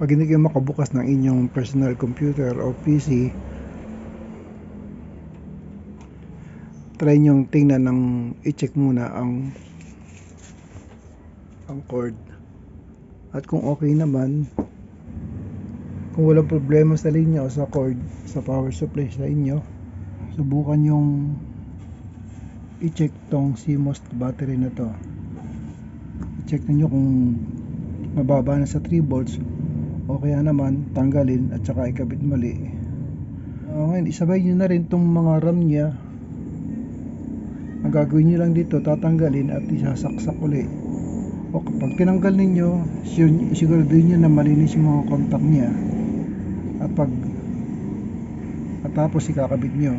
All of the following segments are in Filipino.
pag hindi kayo makabukas ng inyong personal computer o PC try nyong tingnan ng i-check muna ang ang cord. At kung okay naman kung walang problema sa linya o sa cord sa power supply sa inyo subukan yung i-check tong CMOS battery na to. I-check ninyo kung mababa na sa 3 volts o kaya naman tanggalin at saka ikabit mali. Uh, ngayon isabay nyo na rin tong mga RAM nya ang gagawin nyo lang dito tatanggalin at isasaksak uli. O kapag tinanggal ninyo siguraduhin nyo na malinis yung mga contact nya at pag at tapos ikakabit nyo.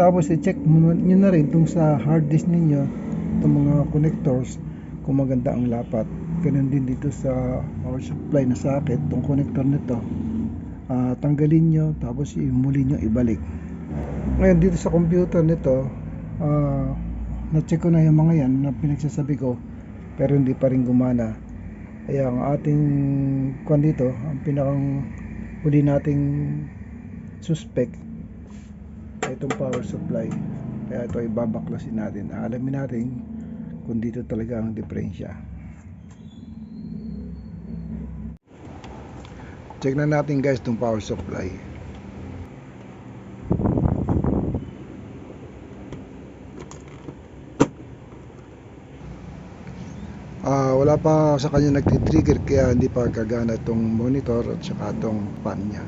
Tapos i-check nyo na rin itong sa hard disk ninyo itong mga connectors kung maganda ang lapat ganun din dito sa power supply na socket itong connector nito uh, tanggalin nyo tapos muli nyo ibalik. Ngayon dito sa computer nito uh, na-check ko na yung mga yan na pinagsasabi ko pero hindi pa rin gumana. Kaya ang ating kwan dito ang pinakang huli nating suspect ay itong power supply. Kaya ito ibabaklasin natin. Alamin natin kung dito talaga ang diferensya check na natin guys itong power supply. Uh, wala pa sa kanya nagti-trigger kaya hindi pa gagana itong monitor at saka itong fan niya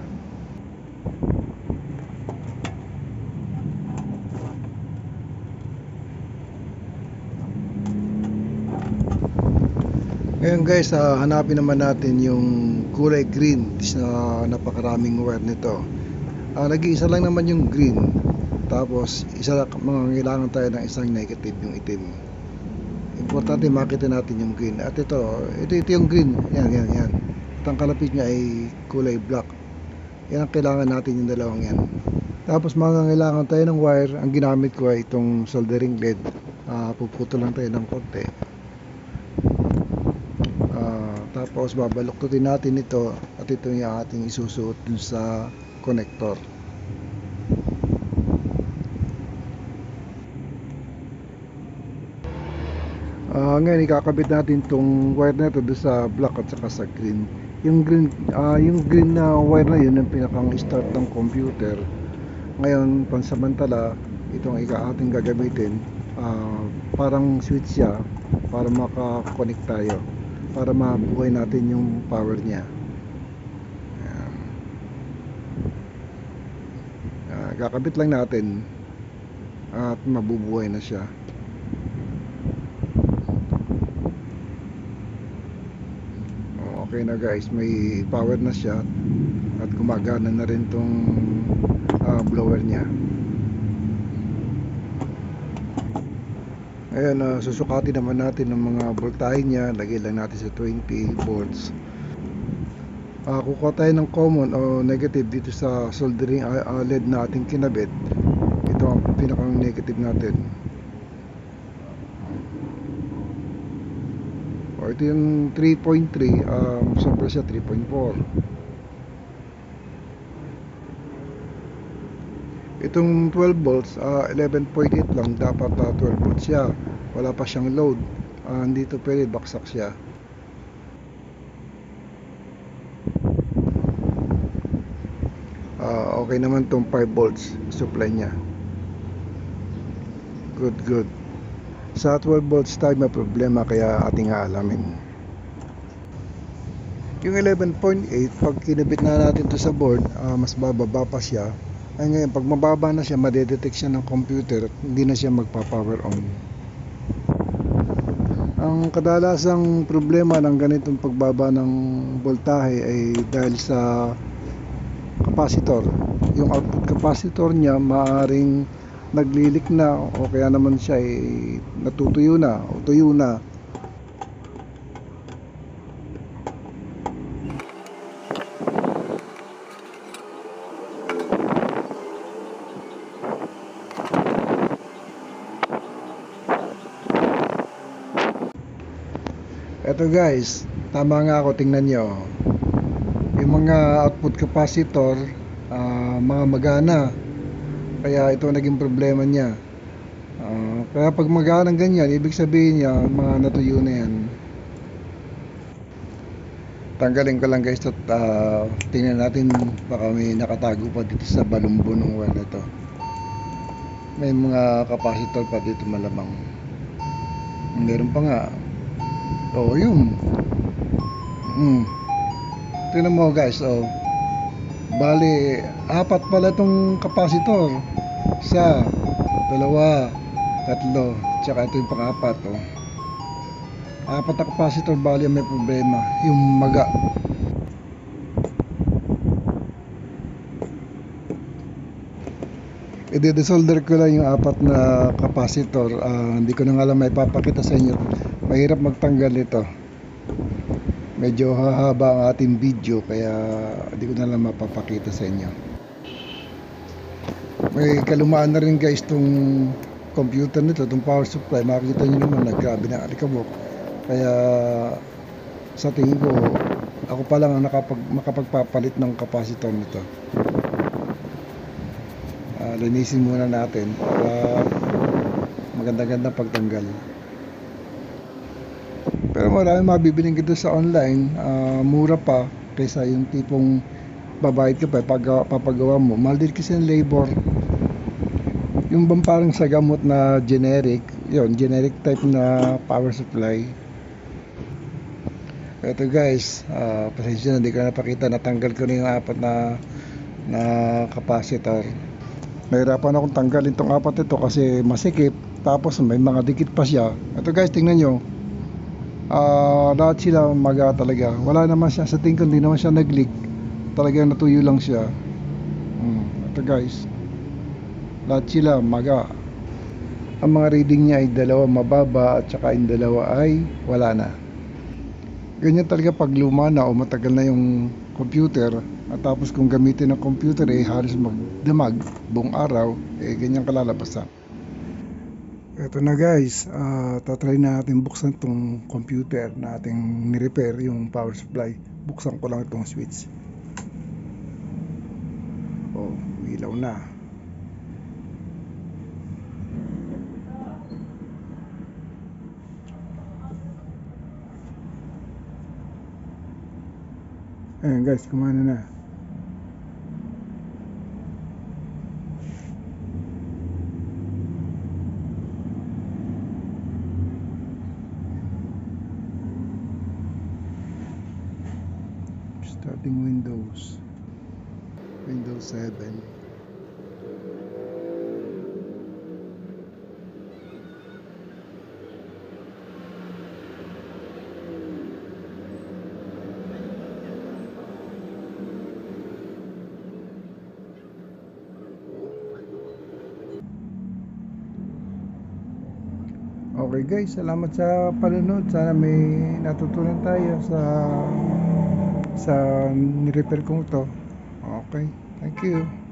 ngayon guys uh, hanapin naman natin yung kulay green. Sa napakaraming wire nito. Uh, nag-iisa lang naman yung green. Tapos isa mga kailangan tayo ng isang negative yung itim. Importante makita natin yung green. At ito ito, ito yung green. Yan yan yan. At ang kalapit niya ay kulay black. Yan ang kailangan natin yung dalawang yan. Tapos mga kailangan tayo ng wire. Ang ginamit ko ay itong soldering lead. Uh, puputo lang tayo ng konti tapos babaluktutin natin ito at ito yung ating isusuot dun sa connector. Uh, ngayon ikakabit natin tong wire na ito sa black at saka sa green. Yung green uh, yung green na wire na yun yung pinakang start ng computer. Ngayon pansamantala itong ika ating gagamitin uh, parang switch siya para makakonect tayo para mabuhay natin yung power niya. Ayan. Uh, kakabit lang natin at mabubuhay na siya. Okay na guys. May power na siya at gumagana na rin tong uh, blower niya ngayon uh, susukatin naman natin ng mga voltahe niya. Lagay lang natin sa 20 volts. Uh, kukuha tayo ng common o negative dito sa soldering uh, LED na ating kinabit. Ito ang pinakang negative natin. O ito yung 3.3 um, sobra siya 3.4 itong 12 volts uh, 11.8 lang dapat uh, 12 volts siya. Wala pa siyang load. Uh, dito pwede baksak siya. Uh, okay naman tong 5 volts supply niya. Good good. Sa 12 volts tayo may problema kaya ating aalamin. Yung 11.8 pag kinabit na natin to sa board uh, mas bababa pa siya ay ngayon pag mababa na siya madedetect siya ng computer at hindi na siya magpa power on. Ang kadalasang problema ng ganitong pagbaba ng voltahe ay dahil sa capacitor. Yung output capacitor niya maaring naglilik na o kaya naman siya ay natutuyo na o tuyo na eto guys tama nga ako, tingnan nyo. Yung mga output capacitor, ah, mga magana. Kaya ito naging problema niya. Ah, kaya pag magana ganyan, ibig sabihin niya, mga natuyo na yan. Tanggalin ko lang guys at ah, tingnan natin baka may nakatago pa dito sa balumbo ng na to. May mga capacitor pa dito malamang. Meron pa nga. Oo, yun. Mm. Tingnan mo guys, oh. Bali, apat pala tong capacitor. Isa, dalawa, tatlo, tsaka ito yung pang-apat, oh. Apat na capacitor bali may problema, yung maga. I-desolder ko lang yung apat na capacitor. Ah, hindi ko na nga alam may papakita sa inyo. Mahirap magtanggal nito. Medyo hahaba ang ating video kaya hindi ko na lang mapapakita sa inyo. May kalumaan na rin guys tong computer nito, tong power supply. Makikita nyo naman naggrabe na alikabok. Kaya sa tingin ko ako pa lang ang nakapag, makapagpapalit ng capacitor nito. Ah, linisin muna natin para maganda-ganda pagtanggal. Pero marami mabibiling dito sa online, ah, mura pa kaysa yung tipong babayad ka pa pag papagawa mo. Mahal din kasi ang labor. Yung bang parang sa gamot na generic, yon generic type na power supply. Ito guys, ah, pasensya na, hindi ko napakita, natanggal ko na yung apat na na capacitor. Nahirapan akong tanggalin tong apat ito kasi masikip, tapos may mga dikit pa siya. Ito guys, tingnan nyo. Ah, lahat sila maga talaga. Wala naman siya, sa tingin ko hindi naman siya nag-leak. Talagang natuyo lang siya. Hmm, ito guys. Lahat sila maga. Ang mga reading niya ay dalawa mababa at saka yung dalawa ay wala na. Ganyan talaga pag luma na o matagal na yung computer at tapos kung gamitin ng computer eh halos magdamag buong araw eh ganyan kalalabasan. Ito na guys, uh, tatry na natin buksan tong computer na ating ni-repair yung power supply. Buksan ko lang itong switch. Oh, ilaw na. Ayan guys, kumana na. Starting Windows. Windows 7. Okay guys, salamat sa panonood. Sana may natutunan tayo sa sa ni-repair kong to. Okay, thank you.